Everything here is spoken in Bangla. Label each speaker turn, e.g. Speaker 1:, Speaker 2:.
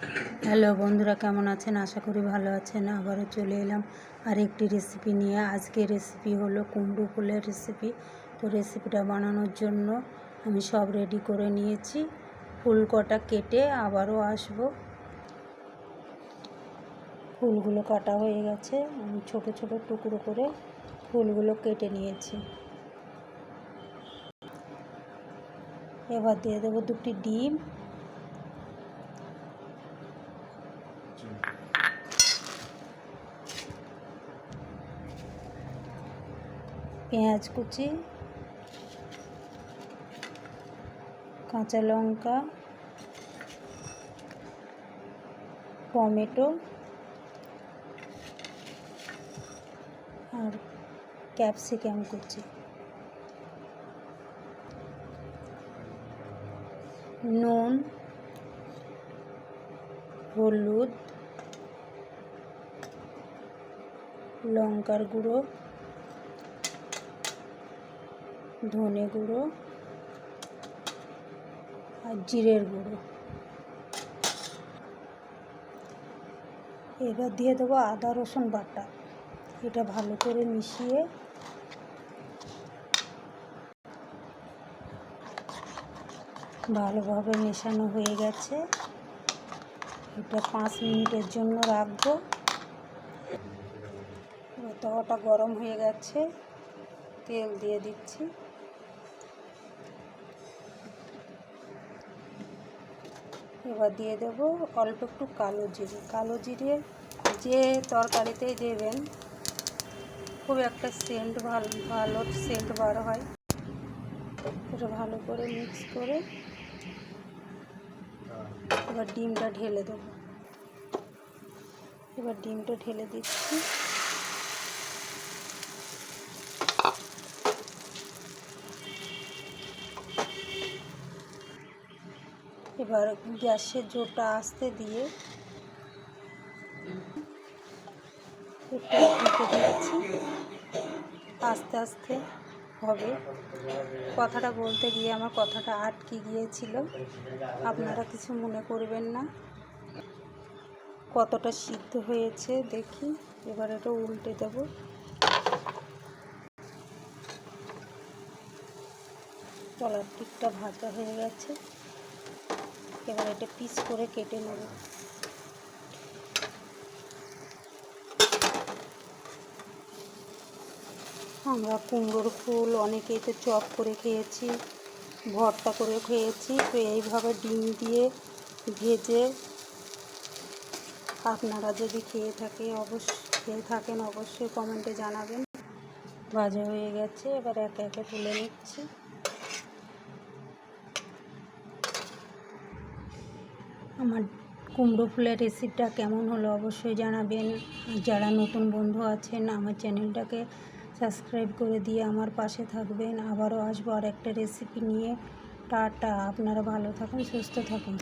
Speaker 1: হ্যালো বন্ধুরা, কেমন আছেন? আশা করি ভালো আছেন। আবারও চলে এলাম আর একটি রেসিপি নিয়ে। আজকে রেসিপি হলো কুমড়ো ফুলের রেসিপি তো রেসিপিটা বানানোর জন্য আমি সব রেডি করে নিয়েছি। ফুল কটা কেটে আবারও আসব। ফুলগুলো কাটা হয়ে গেছে। আমি ছোট ছোট টুকরো করে ফুলগুলো কেটে নিয়েছি। এবার দিয়ে দেবো দুটি ডিম। পেঁয়াজ কুচি কাঁচা লঙ্কা টমেটো আর ক্যাপসিকাম কুচি। নুন হলুদ লঙ্কার গুঁড়ো ধনে গুঁড়ো আর জিরের গুঁড়ো। এবার দিয়ে দেবো আদা, রসুন বাটা। এটা ভালো করে মিশিয়ে ভালোভাবে মেশানো হয়ে গেছে। এটা পাঁচ মিনিটের জন্য রাখব। তাওয়াটা গরম হয়ে গেছে, তেল দিয়ে দিচ্ছি। এবার দিয়ে দেব অল্প একটু কালো জিরে। কালো জিরে যে তরকারিতে দেবেন, খুব একটা সেন্ট ভালো ভালো সেন্ট বার হয়। এটা ভালো করে মিক্স করে এবার ডিমটা ঢেলে দেবো। এবার ডিমটা ঢেলে দিচ্ছি। এবার গ্যাসের জোরটা আস্তে দিয়ে দিচ্ছি আস্তে আস্তে হবে। কথাটা বলতে গিয়ে আমার কথাটা আটকে গিয়েছিল। আপনারা কিছু মনে করবেন না। কতটা সিদ্ধ হয়েছে দেখি। এবার এটা উল্টে দেব। তলার দিকটা ভাজা হয়ে গেছে। এবার এটা পিস করে কেটে নেব। আমরা কুমড়োর ফুল অনেকেই তো চপ করে খেয়েছি, ভর্তা করে খেয়েছি, তো এইভাবে ডিম দিয়ে ভেজে আপনারা যদি খেয়ে থাকে অবশ্য খেয়ে থাকেন অবশ্যই কমেন্টে জানাবেন। ভাজা হয়ে গেছে, এবার একে একে তুলে নিচ্ছি। আমার কুমড়ো ফুলের রেসিপিটা কেমন হলো অবশ্যই জানাবেন। যারা নতুন বন্ধু আছেন, আমার চ্যানেলটাকে সাবস্ক্রাইব করে দিয়ে আমার পাশে থাকবেন। আবারও আসব আর একটা রেসিপি নিয়ে। টাটা, আপনারা ভালো থাকুন, সুস্থ থাকুন।